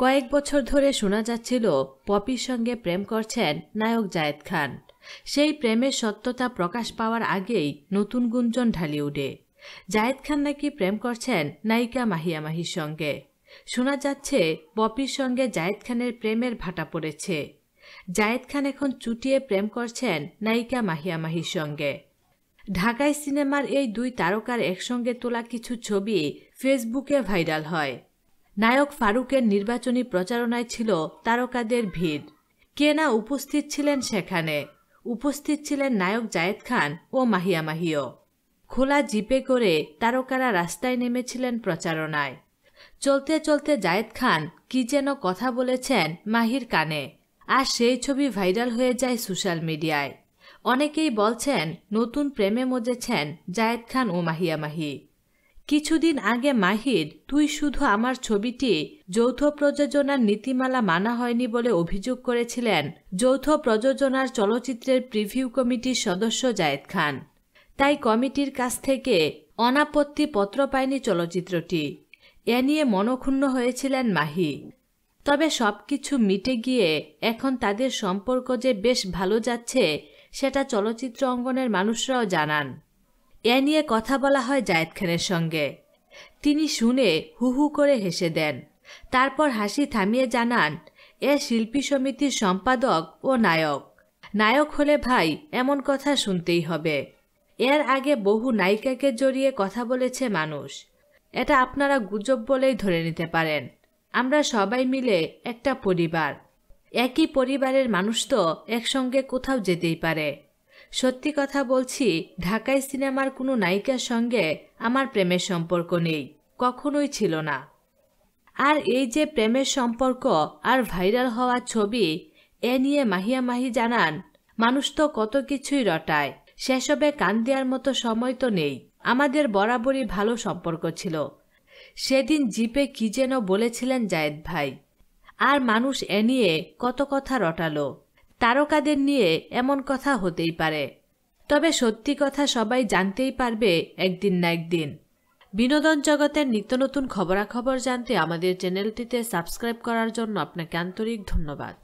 কয়েক বছর ধরে শোনা যাচ্ছিল, পপির সঙ্গে প্রেম করছেন নায়ক জায়েদ খান। সেই প্রেমের সত্যতা প্রকাশ পাওয়ার আগেই নতুন গুঞ্জন ঢালিউডে জায়েদ খান নাকি প্রেম করছেন নায়িকা মাহিয়া মাহির সঙ্গে। শোনা যাচ্ছে, পপির সঙ্গে জায়েদ খানের প্রেমের ভাটা পড়েছে। জায়েদ খান এখন চুটিয়ে প্রেম করছেন নায়িকা মাহিয়া মাহির সঙ্গে। ঢাকায় সিনেমার এই দুই তারকার একসঙ্গে তোলা কিছু ছবি ফেসবুকে ভাইরাল হয়। নায়ক ফারুকের নির্বাচনী প্রচারণায় ছিল তারকাদের ভিড়। কে না উপস্থিত ছিলেন সেখানে? উপস্থিত ছিলেন নায়ক জায়েদ খান ও মাহিয়া মাহিও। খোলা জিপে করে তারকারা রাস্তায় নেমেছিলেন প্রচারণায়। চলতে চলতে জায়েদ খান কি যেন কথা বলেছেন মাহির কানে। আর সেই ছবি ভাইরাল হয়ে যায় সোশ্যাল মিডিয়ায়। অনেকেই বলছেন, নতুন প্রেমে মজেছেন জায়েদ খান ও মাহিয়া মাহি। কিছুদিন আগে মাহির, তুই শুধু আমার ছবিটি যৌথ প্রযোজনার নীতিমালা মানা হয়নি বলে অভিযোগ করেছিলেন যৌথ প্রযোজনার চলচ্চিত্রের প্রিভিউ কমিটির সদস্য জায়েদ খান। তাই কমিটির কাছ থেকে অনাপত্তি পত্র পায়নি চলচ্চিত্রটি। এ নিয়ে মনক্ষুণ্ণ হয়েছিলেন মাহি তবে সবকিছু মিটে গিয়ে এখন তাদের সম্পর্ক যে বেশ ভালো যাচ্ছে, সেটা চলচ্চিত্র অঙ্গনের মানুষরাও জানান। এ নিয়ে কথা বলা হয় জায়েদ খানের সঙ্গে। তিনি শুনে হু হু করে হেসে দেন। তারপর হাসি থামিয়ে জানান, এ শিল্পী সমিতির সম্পাদক ও নায়ক। নায়ক হলে ভাই, এমন কথা শুনতেই হবে। এর আগে বহু নায়িকাকে জড়িয়ে কথা বলেছে মানুষ। এটা আপনারা গুজব বলেই ধরে নিতে পারেন। আমরা সবাই মিলে একটা পরিবার। একই পরিবারের মানুষ তো একসঙ্গে কোথাও যেতেই পারে। সত্যি কথা বলছি, ঢাকায় সিনেমার কোনো নায়িকার সঙ্গে আমার প্রেমের সম্পর্ক নেই, কখনোই ছিল না। আর এই যে প্রেমের সম্পর্ক আর ভাইরাল হওয়া ছবি, এ নিয়ে মাহিয়া মাহি জানান, মানুষ তো কত কিছুই রটায়, সেসবে কান দেওয়ার মতো সময় তো নেই, আমাদের বরাবরই ভালো সম্পর্ক ছিল। সেদিন জিপে কি যেন বলেছিলেন জায়েদ ভাই, আর মানুষ এ নিয়ে কত কথা রটালো। তারকাদের নিয়ে এমন কথা হতেই পারে। তবে সত্যি কথা সবাই জানতেই পারবে একদিন না একদিন। বিনোদন জগতের নিত্য নতুন খবরাখবর জানতে আমাদের চ্যানেলটিতে সাবস্ক্রাইব করার জন্য আপনাকে আন্তরিক ধন্যবাদ।